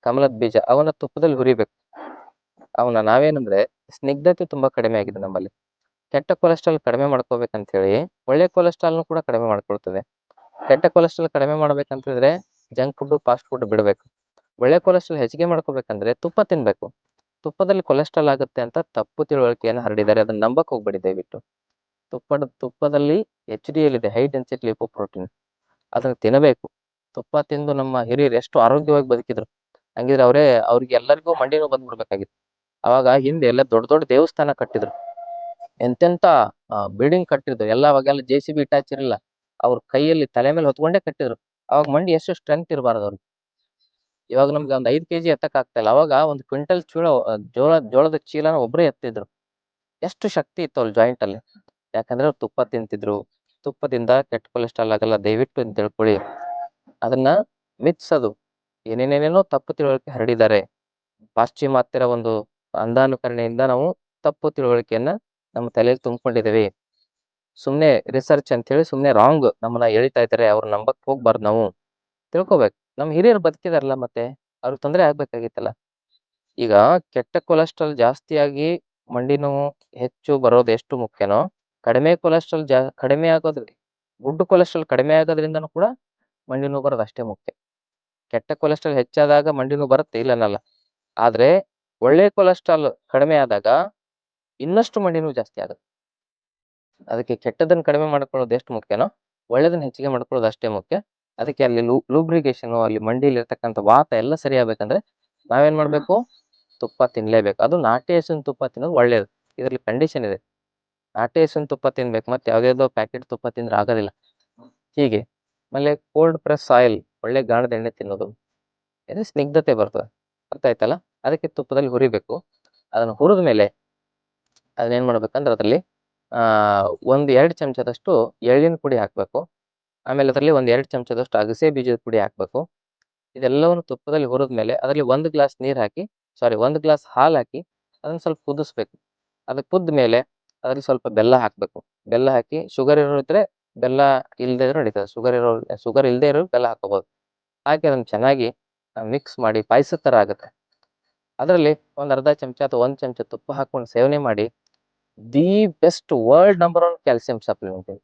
ಕಮಲದ ಬೀಜ ಅವನ ತುಪ್ಪದಲ್ಲಿ ಹುರಿಬೇಕು. ಅವನ ನಾವೇನಂದ್ರೆ, ಸ್ನಿಗ್ಧತೆ ತುಂಬಾ ಕಡಿಮೆ ಆಗಿದೆ ನಮ್ಮಲ್ಲಿ. ಕೆಟ್ಟ ಕೊಲೆಸ್ಟ್ರಾಲ್ ಕಡಿಮೆ ಮಾಡ್ಕೋಬೇಕಂತ ಹೇಳಿ ಒಳ್ಳೆ ಕೊಲೆಸ್ಟ್ರಾಲ್ನು ಕೂಡ ಕಡಿಮೆ ಮಾಡ್ಕೊಳ್ತದೆ. ಕೆಟ್ಟ ಕೊಲೆಸ್ಟ್ರಾಲ್ ಕಡಿಮೆ ಮಾಡ್ಬೇಕಂತ ಹೇಳಿದ್ರೆ ಜಂಕ್ ಫುಡ್ ಫಾಸ್ಟ್ ಫುಡ್ ಬಿಡಬೇಕು. ಒಳ್ಳೆ ಕೊಲೆಸ್ಟ್ರಾಲ್ ಹೆಚ್ಚಿಗೆ ಮಾಡ್ಕೋಬೇಕಂದ್ರೆ ತುಪ್ಪ ತಿನ್ಬೇಕು. ತುಪ್ಪದಲ್ಲಿ ಕೊಲೆಸ್ಟ್ರಾಲ್ ಆಗುತ್ತೆ ಅಂತ ತಪ್ಪು ತಿಳುವಳಿಕೆಯನ್ನು ಹರಡಿದ್ದಾರೆ. ಅದನ್ನ ನಂಬಕ್ ಹೋಗ್ಬೇಡಿ ದಯವಿಟ್ಟು. ತುಪ್ಪದ, ತುಪ್ಪದಲ್ಲಿ ಎಚ್ ಡಿ ಎಲ್ ಇದೆ ಹೈ ಡೆನ್ಸಿಟಿ ಲಿಪೋಪ್ರೋಟೀನ್ ಅದನ್ನ ತಿನ್ನಬೇಕು. ತುಪ್ಪ ತಿಂದು ನಮ್ಮ ಹಿರಿಯರು ಎಷ್ಟು ಆರೋಗ್ಯವಾಗಿ ಬದುಕಿದ್ರು. ಹಂಗಿದ್ರೆ ಅವರೇ, ಅವ್ರಿಗೆ ಎಲ್ಲರಿಗೂ ಮಂಡಿ ನೋವು ಬಂದ್ಬಿಡ್ಬೇಕಾಗಿತ್ತು. ಅವಾಗ ಹಿಂದೆ ಎಲ್ಲ ದೊಡ್ಡ ದೊಡ್ಡ ದೇವಸ್ಥಾನ ಕಟ್ಟಿದ್ರು. ಎಂತೆಂತ ಬಿಲ್ಡಿಂಗ್ ಕಟ್ಟಿದ್ರು. ಎಲ್ಲ ಅವಾಗೆಲ್ಲ ಜೆ ಸಿ ಬಿ ಇಟ್ಟಾಚ್ ಇರಲಿಲ್ಲ. ಅವ್ರ ಕೈಯಲ್ಲಿ ತಲೆ ಮೇಲೆ ಹೊತ್ಕೊಂಡೇ ಕಟ್ಟಿದ್ರು. ಅವಾಗ ಮಂಡಿ ಎಷ್ಟು ಸ್ಟ್ರೆಂತ್ ಇರಬಾರ್ದು ಅವ್ರಿಗೆ. ಇವಾಗ ನಮ್ಗೆ ಒಂದು ಐದು ಕೆಜಿ ಎತ್ತಕ್ ಆಗ್ತಾ ಇಲ್ಲ. ಅವಾಗ ಒಂದು ಕ್ವಿಂಟಲ್ ಚೀಲ ಜೋಳ, ಜೋಳದ ಚೀಲನ ಒಬ್ಬರೇ ಎತ್ತಿದ್ರು. ಎಷ್ಟು ಶಕ್ತಿ ಇತ್ತು ಅವ್ರ ಜಾಯಿಂಟ್ ಅಲ್ಲಿ. ಯಾಕಂದ್ರೆ ಅವ್ರು ತುಪ್ಪ ತಿಂತಿದ್ರು. ತುಪ್ಪದಿಂದ ಕೆಟ್ಟ ಕೊಲೆಸ್ಟ್ರಾಲ್ ಆಗಲ್ಲ. ದಯವಿಟ್ಟು ಅಂತ ತಿಳ್ಕೊಳ್ಳಿ. ಅದನ್ನ ಮಿತ್ಸದು. ಏನೇನೇನೇನೋ ತಪ್ಪು ತಿಳುವಳಿಕೆ ಹರಡಿದ್ದಾರೆ. ಪಾಶ್ಚಿಮಾತ್ಯರ ಒಂದು ಅಂಧಾನುಕರಣೆಯಿಂದ ನಾವು ತಪ್ಪು ತಿಳುವಳಿಕೆಯನ್ನ ನಮ್ಮ ತಲೆಯಲ್ಲಿ ತುಂಬಿಕೊಂಡಿದ್ದೇವೆ. ಸುಮ್ನೆ ರಿಸರ್ಚ್ ಅಂತ ಹೇಳಿ ಸುಮ್ನೆ ರಾಂಗ್ ನಮ್ಮನ್ನ ಎಳಿತಾ ಇದ್ದಾರೆ ಅವ್ರ ನಂಬಕ್ ಹೋಗ್ಬಾರ್ದು ನಾವು. ತಿಳ್ಕೊಬೇಕು. ನಮ್ಮ ಹಿರಿಯರು ಬದುಕಿದಾರಲ್ಲ ಮತ್ತೆ ಅವ್ರಿಗೆ ತೊಂದರೆ ಆಗ್ಬೇಕಾಗಿತ್ತಲ್ಲ. ಈಗ ಕೆಟ್ಟ ಕೊಲೆಸ್ಟ್ರಾಲ್ ಜಾಸ್ತಿಯಾಗಿ ಮಂಡಿ ನೋವು ಹೆಚ್ಚು ಬರೋದು ಎಷ್ಟು ಮುಖ್ಯನೋ, ಕಡಿಮೆ ಕೊಲೆಸ್ಟ್ರಾಲ್ ಜಾ, ಕಡಿಮೆ ಆಗೋದ್ರ ಗುಡ್ ಕೊಲೆಸ್ಟ್ರಾಲ್ ಕಡಿಮೆ ಆಗೋದ್ರಿಂದನೂ ಕೂಡ ಮಂಡಿ ನೋವು ಬರೋದು ಅಷ್ಟೇ ಮುಖ್ಯ. ಕೆಟ್ಟ ಕೊಲೆಸ್ಟ್ರಾಲ್ ಹೆಚ್ಚಾದಾಗ ಮಂಡಿ ನೋವು ಬರುತ್ತೆ ಇಲ್ಲ ಅನ್ನಲ್ಲ ಆದ್ರೆ ಒಳ್ಳೆ ಕೊಲೆಸ್ಟ್ರಾಲ್ ಕಡಿಮೆ ಆದಾಗ ಇನ್ನಷ್ಟು ಮಂಡಿ ನೋವು ಜಾಸ್ತಿ ಆಗುತ್ತೆ. ಅದಕ್ಕೆ ಕೆಟ್ಟದನ್ನು ಕಡಿಮೆ ಮಾಡ್ಕೊಳ್ಳೋದು ಎಷ್ಟು ಮುಖ್ಯನೋ, ಒಳ್ಳೆಯದನ್ನು ಹೆಚ್ಚಿಗೆ ಮಾಡ್ಕೊಳ್ಳೋದು ಅಷ್ಟೇ ಮುಖ್ಯ. ಅದಕ್ಕೆ ಅಲ್ಲಿ ಲೂಬ್ರಿಗೇಷನ್ ಅಲ್ಲಿ ಮಂಡಿಲಿ ಇರ್ತಕ್ಕಂಥ ವಾತ ಎಲ್ಲ ಸರಿ ಆಗ್ಬೇಕಂದ್ರೆ ನಾವೇನ್ ಮಾಡಬೇಕು? ತುಪ್ಪ ತಿನ್ನಲೇಬೇಕು ಅದು ನಾಟಿ ಹಸುವಿನ ತುಪ್ಪ ತಿನ್ನೋದು ಒಳ್ಳೇದು. ಇದರಲ್ಲಿ ಕಂಡೀಷನ್ ಇದೆ. ನಾಟಿ ಹಸುವಿನ ತುಪ್ಪ ತಿನ್ಬೇಕು. ಮತ್ತೆ ಯಾವುದ್ಯಾವುದೋ ಪ್ಯಾಕೆಟ್ ತುಪ್ಪ ತಿಂದ್ರೆ ಆಗೋದಿಲ್ಲ. ಹೀಗೆ. ಆಮೇಲೆ ಕೋಲ್ಡ್ ಪ್ರೆಸ್ ಆಯಿಲ್ ಒಳ್ಳೆ ಗಾಣದ ಎಣ್ಣೆ ತಿನ್ನೋದು. ಇದು ಸ್ನಿಗ್ಧತೆ ಬರ್ತದೆ. ಅರ್ಥ ಆಯ್ತಲ್ಲ? ಅದಕ್ಕೆ ತುಪ್ಪದಲ್ಲಿ ಹುರಿಬೇಕು. ಅದನ್ನು ಹುರಿದ ಮೇಲೆ ಅದನ್ನೇನು ಮಾಡ್ಬೇಕಂದ್ರೆ ಅದರಲ್ಲಿ ಒಂದ್ ಎರಡು ಚಮಚದಷ್ಟು ಎಳ್ಳಿನ ಪುಡಿ ಹಾಕಬೇಕು. ಆಮೇಲೆ ಅದರಲ್ಲಿ ಒಂದ್ ಎರಡ್ ಚಮಚದಷ್ಟು ಅಗಸೆ ಬೀಜದ ಪುಡಿ ಹಾಕಬೇಕು. ಇದೆಲ್ಲವನ್ನು ತುಪ್ಪದಲ್ಲಿ ಹುರಿದ ಮೇಲೆ ಅದರಲ್ಲಿ ಒಂದು ಗ್ಲಾಸ್ ನೀರು ಹಾಕಿ ಸಾರಿ ಒಂದು ಗ್ಲಾಸ್ ಹಾಲು ಹಾಕಿ ಅದನ್ನು ಸ್ವಲ್ಪ ಕುದಿಸ್ಬೇಕು. ಅದು ಕುದ್ದ ಮೇಲೆ ಅದ್ರಲ್ಲಿ ಸ್ವಲ್ಪ ಬೆಲ್ಲ ಹಾಕಬೇಕು. ಬೆಲ್ಲ ಹಾಕಿ ಶುಗರ್ ಇರೋರಿದ್ರೆ ಬೆಲ್ಲ ಇಲ್ಲದೆ ಇದ್ರೂ ನಡೀತದೆ. ಶುಗರ್ ಇರೋ ಶುಗರ್ ಇಲ್ಲದೆ ಇರೋ ಬೆಲ್ಲ ಹಾಕೋಬಹುದು ಹಾಕಿ ಅದನ್ನು ಚೆನ್ನಾಗಿ ಮಿಕ್ಸ್ ಮಾಡಿ ಪಾಯಸದ ಥರ ಆಗುತ್ತೆ. ಅದರಲ್ಲಿ ಒಂದ್ ಅರ್ಧ ಚಮಚ ಅಥವಾ ಒಂದು ಚಮಚ ತುಪ್ಪ ಹಾಕೊಂಡು ಸೇವನೆ ಮಾಡಿ the best world number one calcium supplement. ಇದು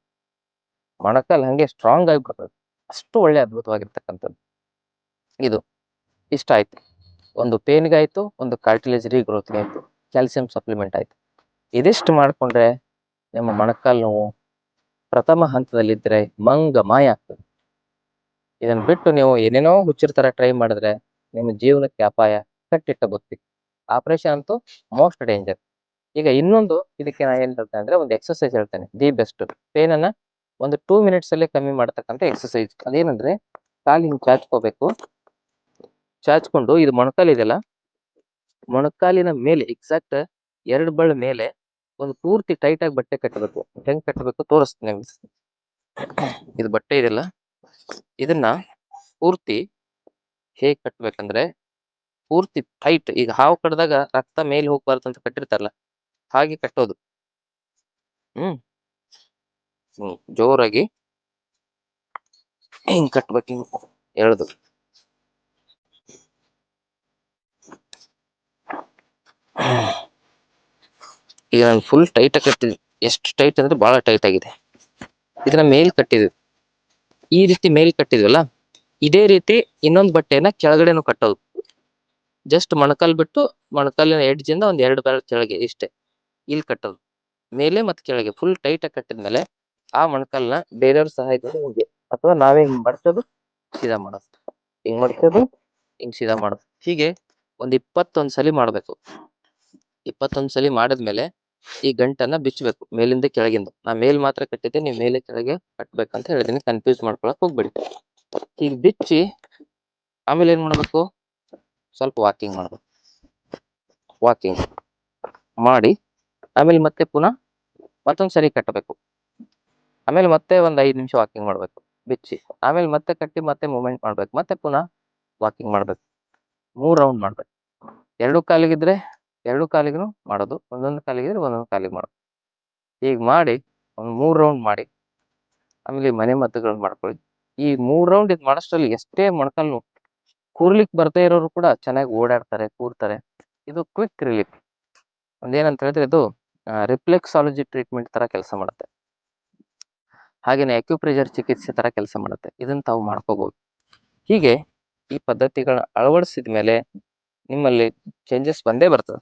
ಮೊಣಕಾಲ್ ಹಂಗೆ ಸ್ಟ್ರಾಂಗ್ ಆಗಿ ಬರ್ತದೆ. ಅಷ್ಟು ಒಳ್ಳೆ ಅದ್ಭುತವಾಗಿರ್ತಕ್ಕಂಥದ್ದು. ಇದು ಇಷ್ಟ ಆಯ್ತು. ಒಂದು ಪೇನ್ಗಾಯ್ತು ಒಂದು ಕಾರ್ಟಿಲೇಜ್ ರೀಗ್ರೋತ್ಗೆ ಆಯ್ತು, ಕ್ಯಾಲ್ಸಿಯಂ ಸಪ್ಲಿಮೆಂಟ್ ಆಯ್ತು. ಇದಿಷ್ಟು ಮಾಡಿಕೊಂಡ್ರೆ ನಿಮ್ಮ ಮೊಣಕಾಲು ನೋವು ಪ್ರಥಮ ಹಂತದಲ್ಲಿದ್ದರೆ ಮಂಗ ಮಾಯ ಆಗ್ತದೆ. ಇದನ್ನು ಬಿಟ್ಟು ನೀವು ಏನೇನೋ ಹುಚ್ಚಿರ ತರ ಟ್ರೈ ಮಾಡಿದ್ರೆ ನಿಮ್ಮ ಜೀವನಕ್ಕೆ ಅಪಾಯ, ಕಟ್ಟಿಟ್ಟ ಬುತ್ತಿ. ಆಪರೇಷನ್ ಅಂತೂ ಮೋಸ್ಟ್ ಡೇಂಜರ್. ಈಗ ಇನ್ನೊಂದು ಇದಕ್ಕೆ ನಾ ಏನ್ ಹೇಳ್ತೇನೆ ಅಂದ್ರೆ ಒಂದು ಎಕ್ಸಸೈಸ್ ಹೇಳ್ತೇನೆ. ದಿ ಬೆಸ್ಟ್ ಪೇನ್ ಅನ್ನ ಒಂದು ಟೂ ಮಿನಿಟ್ಸ್ ಅಲ್ಲೇ ಕಮ್ಮಿ ಮಾಡತಕ್ಕಂಥ ಎಕ್ಸಸೈಸ್ ಅದೇನಂದ್ರೆ ಕಾಲು ಹಿಂಗ್ ಚಾಚ್ಕೋಬೇಕು. ಚಾಚ್ಕೊಂಡು ಇದು ಮೊಣಕಾಲು ಮೊಣಕಾಲಿನ ಮೇಲೆ ಎಕ್ಸಾಕ್ಟ್ ಎರಡು ಬಳ ಮೇಲೆ ಒಂದು ಪೂರ್ತಿ ಟೈಟ್ ಆಗಿ ಬಟ್ಟೆ ಕಟ್ಟಬೇಕು. ಹೆಂಗ್ ಕಟ್ಟಬೇಕು ತೋರಿಸ್ತೀನಿ ಇದು ಬಟ್ಟೆ ಇದೆಯಲ್ಲ, ಇದನ್ನ ಪೂರ್ತಿ ಹೇಗ್ ಕಟ್ಬೇಕಂದ್ರೆ ಪೂರ್ತಿ ಟೈಟ್ ಈಗ ಹಾವು ಕಡ್ದಾಗ ರಕ್ತ ಮೇಲೆ ಹೋಗ್ಬಾರ್ದು ಅಂತ ಕಟ್ಟಿರ್ತಾರಲ್ಲ ಹಾಗೆ ಕಟ್ಟೋದು. ಹ್ಮ್. ಹ್ಮ್, ಜೋರಾಗಿ ಹಿಂಗ್ ಕಟ್ಬೇಕು, ಹಿಂಗ್ ಈಗ ನಾನು ಫುಲ್ ಟೈಟ್ ಆಗಿ ಕಟ್ಟಿದ್ವಿ ಎಷ್ಟು ಟೈಟ್ ಅಂದ್ರೆ ಬಹಳ ಟೈಟ್ ಆಗಿದೆ. ಇದನ್ನ ಮೇಲ್ ಕಟ್ಟಿದ್ವಿ. ಈ ರೀತಿ ಮೇಲ್ ಕಟ್ಟಿದ್ವಲ್ಲ, ಇದೇ ರೀತಿ ಇನ್ನೊಂದು ಬಟ್ಟೆನ ಕೆಳಗಡೆನು ಕಟ್ಟೋದು. ಜಸ್ಟ್ ಮೊಣಕಾಲ್ ಬಿಟ್ಟು ಮೊಣಕಾಲಿನ ಎಡ್ಜ್ ಇಂದ ಒಂದ್ ಎರಡು ಬ್ಯಾರ ಕೆಳಗೆ ಇಷ್ಟೇ. ಇಲ್ಲಿ ಕಟ್ಟೋದು. ಮೇಲೆ ಮತ್ತೆ ಕೆಳಗೆ ಫುಲ್ ಟೈಟ್ ಆಗಿ ಕಟ್ಟಿದ್ಮೇಲೆ ಆ ಮೊಣಕಾಲನ್ನ ಬೇರೆಯವ್ರ ಸಹಾಯದಿಂದ ಹಿಂಗೆ ಅಥವಾ ನಾವೇ ಹಿಂಗ್ ಮಡ್ಚೋದು ಸೀದಾ ಮಾಡೋದು. ಹಿಂಗ್ ಮಡ್ಚೋದು ಹಿಂಗ್ ಸೀದಾ ಮಾಡೋದು. ಹೀಗೆ ಒಂದ್ ಇಪ್ಪತ್ತೊಂದ್ ಸಲಿ ಮಾಡ್ಬೇಕು. ಇಪ್ಪತ್ತೊಂದ್ ಸಲಿ ಮಾಡಿದ್ಮೇಲೆ ಈ ಗಂಟನ್ನ ಬಿಚ್ಚಬೇಕು ಮೇಲಿಂದ ಕೆಳಗಿಂದ. ನಾ ಮೇಲ್ ಮಾತ್ರ ಕಟ್ಟಿದ್ದೆ, ನೀವು ಮೇಲೆ ಕೆಳಗೆ ಕಟ್ಬೇಕಂತ ಹೇಳಿದೀನಿ. ಕನ್ಫ್ಯೂಸ್ ಮಾಡ್ಕೊಳಕ್ ಹೋಗ್ಬೇಡಿ. ಈಗ ಬಿಚ್ಚಿ ಆಮೇಲೆ ಏನ್ ಮಾಡ್ಬೇಕು? ಸ್ವಲ್ಪ ವಾಕಿಂಗ್ ಮಾಡ್ಬೇಕು. ವಾಕಿಂಗ್ ಮಾಡಿ ಆಮೇಲೆ ಮತ್ತೆ ಪುನಃ ಮತ್ತೊಂದು ಸರಿ ಕಟ್ಟಬೇಕು ಆಮೇಲೆ ಮತ್ತೆ ಒಂದು ಐದು ನಿಮಿಷ ವಾಕಿಂಗ್ ಮಾಡಬೇಕು, ಬಿಚ್ಚಿ. ಆಮೇಲೆ ಮತ್ತೆ ಕಟ್ಟಿ ಮತ್ತೆ ಮೂಮೆಂಟ್ ಮಾಡ್ಬೇಕು, ಮತ್ತೆ ಪುನಃ ವಾಕಿಂಗ್ ಮಾಡ್ಬೇಕು. ಮೂರು ರೌಂಡ್ ಮಾಡ್ಬೇಕು. ಎರಡು ಕಾಲಿಗಿದ್ರೆ ಎರಡು ಕಾಲಿಗೂ ಮಾಡೋದು, ಒಂದೊಂದು ಕಾಲಿಗಿದ್ರೆ ಒಂದೊಂದು ಕಾಲಿಗೆ ಮಾಡೋದು. ಈಗ ಮಾಡಿ, ಒಂದು ಮೂರು ರೌಂಡ್ ಮಾಡಿ, ಆಮೇಲೆ ಮನೆ ಮದ್ದುಗಳನ್ನ ಮಾಡ್ಕೊಳ್ಳಿ. ಈ ಮೂರು ರೌಂಡ್ ಇದು ಮಾಡೋಷ್ಟರಲ್ಲಿ ಎಷ್ಟೇ ಮೊಣಕಾಲು ಕೂರ್ಲಿಕ್ಕೆ ಬರ್ತಾ ಇರೋರು ಕೂಡ ಚೆನ್ನಾಗಿ ಓಡಾಡ್ತಾರೆ, ಕೂರ್ತಾರೆ. ಇದು ಕ್ವಿಕ್ ರಿಲೀಫ್ ಒಂದೇನಂತ ಹೇಳಿದ್ರೆ ಇದು ರಿಫ್ಲೆಕ್ಸಾಲಜಿ ಟ್ರೀಟ್ಮೆಂಟ್ ತರ ಕೆಲಸ ಮಾಡುತ್ತೆ. ಹಾಗೆಯೇ ಅಕ್ಯುಪ್ರೆಷರ್ ಚಿಕಿತ್ಸೆ ತರ ಕೆಲಸ ಮಾಡುತ್ತೆ. ಇದನ್ನ ತಾವು ಮಾಡ್ಕೋಬೋದು. ಹೀಗೆ ಈ ಪದ್ಧತಿಗಳನ್ನ ಅಳವಡಿಸಿದ ಮೇಲೆ ನಿಮ್ಮಲ್ಲಿ ಚೇಂಜಸ್ ಬಂದೇ ಬರ್ತದೆ.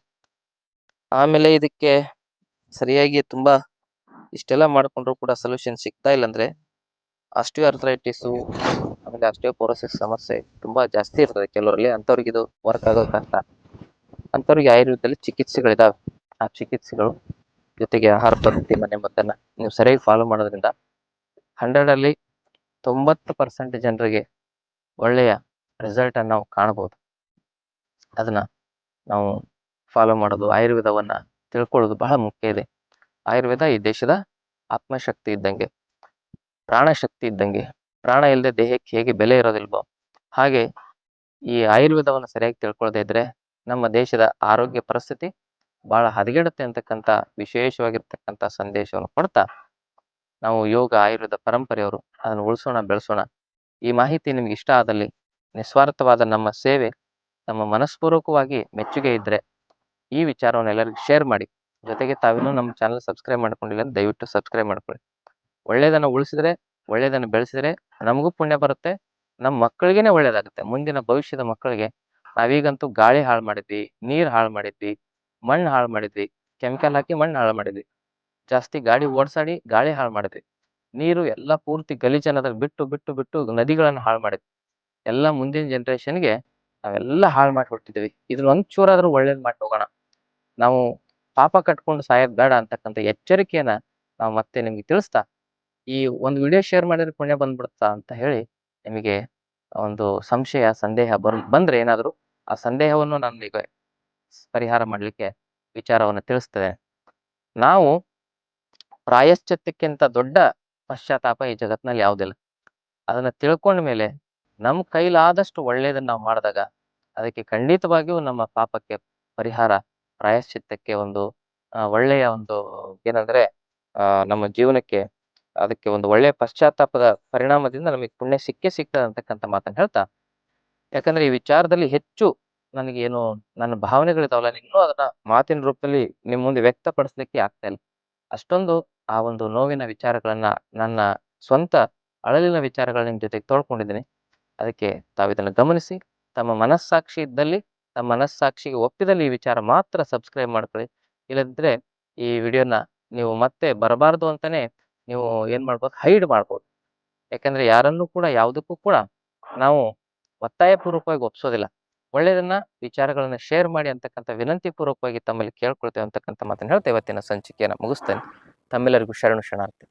ಆಮೇಲೆ ಇದಕ್ಕೆ ಸರಿಯಾಗಿ ತುಂಬಾ ಇಷ್ಟೆಲ್ಲ ಮಾಡಿಕೊಂಡ್ರೂ ಕೂಡ ಸೊಲ್ಯೂಷನ್ ಸಿಗ್ತಾ ಇಲ್ಲ ಅಷ್ಟೇ ಆಸ್ಟಿಯೋ ಅರ್ಥರೈಟಿಸು ಆಮೇಲೆ ಆಸ್ಟಿಯೋಪೋರೋಸಿಸ್ ಸಮಸ್ಯೆ ತುಂಬಾ ಜಾಸ್ತಿ ಇರ್ತದೆ ಕೆಲವರಲ್ಲಿ. ಅಂಥವ್ರಿಗೆ ಇದು ವರ್ಕ್ ಆಗೋದು ಕಷ್ಟ ಅಂಥವ್ರಿಗೆ ಆಯುರ್ವೇದದಲ್ಲಿ ಚಿಕಿತ್ಸೆಗಳಿದಾವೆ. ಆ ಚಿಕಿತ್ಸೆಗಳು ಜೊತೆಗೆ ಆಹಾರ ಪದ್ಧತಿ, ಮನೆ ಮದ್ದನ್ನ ನೀವು ಸರಿಯಾಗಿ ಫಾಲೋ ಮಾಡೋದ್ರಿಂದ ಹಂಡ್ರೆಡಲ್ಲಿ ತೊಂಬತ್ತು ಪರ್ಸೆಂಟ್ ಜನರಿಗೆ ಒಳ್ಳೆಯ ರಿಸಲ್ಟ್ ಅನ್ನ ನಾವು ಕಾಣಬಹುದು ಅದನ್ನ ನಾವು ಫಾಲೋ ಮಾಡೋದು, ಆಯುರ್ವೇದವನ್ನ ತಿಳ್ಕೊಳ್ಳೋದು ಬಹಳ ಮುಖ್ಯ ಇದೆ. ಆಯುರ್ವೇದ ಈ ದೇಶದ ಆತ್ಮಶಕ್ತಿ ಇದ್ದಂಗೆ, ಪ್ರಾಣಶಕ್ತಿ ಇದ್ದಂಗೆ, ಪ್ರಾಣ ಇಲ್ಲದೆ ದೇಹಕ್ಕೆ ಹೇಗೆ ಬೆಲೆ ಇರೋದಿಲ್ವೋ ಹಾಗೆ ಈ ಆಯುರ್ವೇದವನ್ನು ಸರಿಯಾಗಿ ತಿಳ್ಕೊಳ್ಳದೇ ಇದ್ರೆ ನಮ್ಮ ದೇಶದ ಆರೋಗ್ಯ ಪರಿಸ್ಥಿತಿ ಬಹಳ ಹದಗೆಡುತ್ತೆ ಅಂತಕ್ಕಂಥ, ವಿಶೇಷವಾಗಿರ್ತಕ್ಕಂಥ ಸಂದೇಶವನ್ನು ಕೊಡ್ತಾ ನಾವು ಯೋಗ, ಆಯುರ್ವೇದ ಪರಂಪರೆಯವರು ಅದನ್ನು ಉಳಿಸೋಣ, ಬೆಳೆಸೋಣ. ಈ ಮಾಹಿತಿ ನಿಮ್ಗೆ ಇಷ್ಟ ಆದಲ್ಲಿ ನಿಸ್ವಾರ್ಥವಾದ ನಮ್ಮ ಸೇವೆ ನಮ್ಮ ಮನಸ್ಪೂರ್ವಕವಾಗಿ ಮೆಚ್ಚುಗೆ ಇದ್ರೆ ಈ ವಿಚಾರವನ್ನು ಎಲ್ಲರಿಗೂ ಶೇರ್ ಮಾಡಿ. ಜೊತೆಗೆ ತಾವಿನ್ನೂ ನಮ್ಮ ಚಾನಲ್ ಸಬ್ಸ್ಕ್ರೈಬ್ ಮಾಡ್ಕೊಂಡಿಲ್ಲ ಅಂದ್ರೆ ದಯವಿಟ್ಟು ಸಬ್ಸ್ಕ್ರೈಬ್ ಮಾಡ್ಕೊಳ್ಳಿ. ಒಳ್ಳೆಯದನ್ನು ಉಳಿಸಿದ್ರೆ, ಒಳ್ಳೆಯದನ್ನು ಬೆಳೆಸಿದ್ರೆ ನಮಗೂ ಪುಣ್ಯ ಬರುತ್ತೆ, ನಮ್ಮ ಮಕ್ಕಳಿಗೇನೆ ಒಳ್ಳೇದಾಗುತ್ತೆ ಮುಂದಿನ ಭವಿಷ್ಯದ ಮಕ್ಕಳಿಗೆ ನಾವೀಗಂತೂ ಗಾಳಿ ಹಾಳು ಮಾಡಿದ್ವಿ, ನೀರು ಹಾಳು ಮಾಡಿದ್ವಿ ಮಣ್ಣು ಹಾಳು ಮಾಡಿದ್ವಿ. ಕೆಮಿಕಲ್ ಹಾಕಿ ಮಣ್ಣು ಹಾಳು ಮಾಡಿದ್ವಿ. ಜಾಸ್ತಿ ಗಾಡಿ ಓಡಿಸಾಡಿ ಗಾಳಿ ಹಾಳು ಮಾಡಿದ್ವಿ. ನೀರು ಎಲ್ಲ ಪೂರ್ತಿ ಗಲೀಜನ್ನದಲ್ಲಿ ಬಿಟ್ಟು ಬಿಟ್ಟು ಬಿಟ್ಟು ನದಿಗಳನ್ನು ಹಾಳು ಮಾಡಿದ್ವಿ. ಎಲ್ಲ ಮುಂದಿನ ಜನ್ರೇಷನ್ಗೆ ನಾವೆಲ್ಲ ಹಾಳು ಮಾಡಿ ಹೊಟ್ಟಿದ್ದೀವಿ ಇದನ್ನ ಒಂಚೂರಾದ್ರೂ ಒಳ್ಳೇದ್ ಮಾಡಿ ಹೋಗೋಣ. ನಾವು ಪಾಪ ಕಟ್ಕೊಂಡು ಸಾಯೋದ್ ಬೇಡ ಅಂತಕ್ಕಂಥ ಎಚ್ಚರಿಕೆಯನ್ನ ನಾವು ಮತ್ತೆ ನಿಮ್ಗೆ ತಿಳಿಸ್ತಾ ಈ ಒಂದು ವಿಡಿಯೋ ಶೇರ್ ಮಾಡಿದ್ರೆ ಪುಣ್ಯ ಬಂದ್ಬಿಡುತ್ತಾ ಅಂತ ಹೇಳಿ ನಿಮಗೆ ಒಂದು ಸಂಶಯ ಸಂದೇಹ ಬರ್ ಬಂದ್ರೆ ಏನಾದ್ರು ಆ ಸಂದೇಹವನ್ನು ನಾನು ಈಗ ಪರಿಹಾರ ಮಾಡಲಿಕ್ಕೆ ವಿಚಾರವನ್ನು ತಿಳಿಸ್ತದೆ. ನಾವು ಪ್ರಾಯಶ್ಚಿತ್ತಕ್ಕಿಂತ ದೊಡ್ಡ ಪಶ್ಚಾತ್ತಾಪ ಈ ಜಗತ್ತಿನಲ್ಲಿ ಯಾವುದಿಲ್ಲ. ಅದನ್ನ ತಿಳ್ಕೊಂಡ ಮೇಲೆ ನಮ್ಮ ಕೈಲಾದಷ್ಟು ಒಳ್ಳೆಯದನ್ನ ನಾವು ಮಾಡಿದಾಗ ಅದಕ್ಕೆ ಖಂಡಿತವಾಗಿಯೂ ನಮ್ಮ ಪಾಪಕ್ಕೆ ಪರಿಹಾರ, ಪ್ರಾಯಶ್ಚಿತ್ತಕ್ಕೆ ಒಂದು ಒಳ್ಳೆಯ ಒಂದು ಏನಂದ್ರೆ ನಮ್ಮ ಜೀವನಕ್ಕೆ ಅದಕ್ಕೆ ಒಂದು ಒಳ್ಳೆಯ ಪಶ್ಚಾತ್ತಾಪದ ಪರಿಣಾಮದಿಂದ ನಮಗೆ ಪುಣ್ಯ ಸಿಕ್ಕೇ ಸಿಗ್ತದೆ ಅಂತಕ್ಕಂಥ ಮಾತನ್ನು ಹೇಳ್ತಾ. ಯಾಕಂದ್ರೆ ಈ ವಿಚಾರದಲ್ಲಿ ಹೆಚ್ಚು ನನಗೆ ಏನು ನನ್ನ ಭಾವನೆಗಳಿದಾವಲ್ಲ ಇನ್ನೂ ಅದನ್ನ ಮಾತಿನ ರೂಪದಲ್ಲಿ ನಿಮ್ಮ ಮುಂದೆ ವ್ಯಕ್ತಪಡಿಸ್ಲಿಕ್ಕೆ ಆಗ್ತಾ ಇಲ್ಲ. ಅಷ್ಟೊಂದು ಆ ಒಂದು ನೋವಿನ ವಿಚಾರಗಳನ್ನ ನನ್ನ ಸ್ವಂತ ಅಳಲಿನ ವಿಚಾರಗಳ ನಿಮ್ಮ ಜೊತೆಗೆ ತೊಳ್ಕೊಂಡಿದ್ದೀನಿ. ಅದಕ್ಕೆ ತಾವು ಇದನ್ನು ಗಮನಿಸಿ, ತಮ್ಮ ಮನಸ್ಸಾಕ್ಷಿ ಇದ್ದಲ್ಲಿ, ತಮ್ಮ ಮನಸ್ಸಾಕ್ಷಿಗೆ ಒಪ್ಪಿದಲ್ಲಿ ಈ ವಿಚಾರ ಮಾತ್ರ ಸಬ್ಸ್ಕ್ರೈಬ್ ಮಾಡ್ಕೊಳ್ಳಿ. ಇಲ್ಲದಿದ್ರೆ ಈ ವಿಡಿಯೋನ ನೀವು ಮತ್ತೆ ಬರಬಾರ್ದು ಅಂತಾನೆ ನೀವು ಏನ್ ಮಾಡ್ಬೋದು, ಹೈಡ್ ಮಾಡ್ಬೋದು. ಯಾಕಂದ್ರೆ ಯಾರನ್ನೂ ಕೂಡ, ಯಾವುದಕ್ಕೂ ಕೂಡ ನಾವು ಒತ್ತಾಯಪೂರ್ವಕವಾಗಿ ಒಪ್ಸೋದಿಲ್ಲ. ಒಳ್ಳೆಯದನ್ನ ವಿಚಾರಗಳನ್ನ ಶೇರ್ ಮಾಡಿ ಅಂತಕ್ಕಂಥ ವಿನಂತಿ ಪೂರ್ವಕವಾಗಿ ತಮ್ಮಲ್ಲಿ ಕೇಳ್ಕೊಳ್ತೇವೆ ಅಂತಕ್ಕಂಥ ಮಾತನ್ನು ಹೇಳ್ತೇವೆ ಇವತ್ತಿನ ಸಂಚಿಕೆಯನ್ನು ಮುಗಿಸ್ತೇನೆ. ತಮ್ಮೆಲ್ಲರಿಗೂ ಶರಣು ಶರಣಾರ್ಥಿ.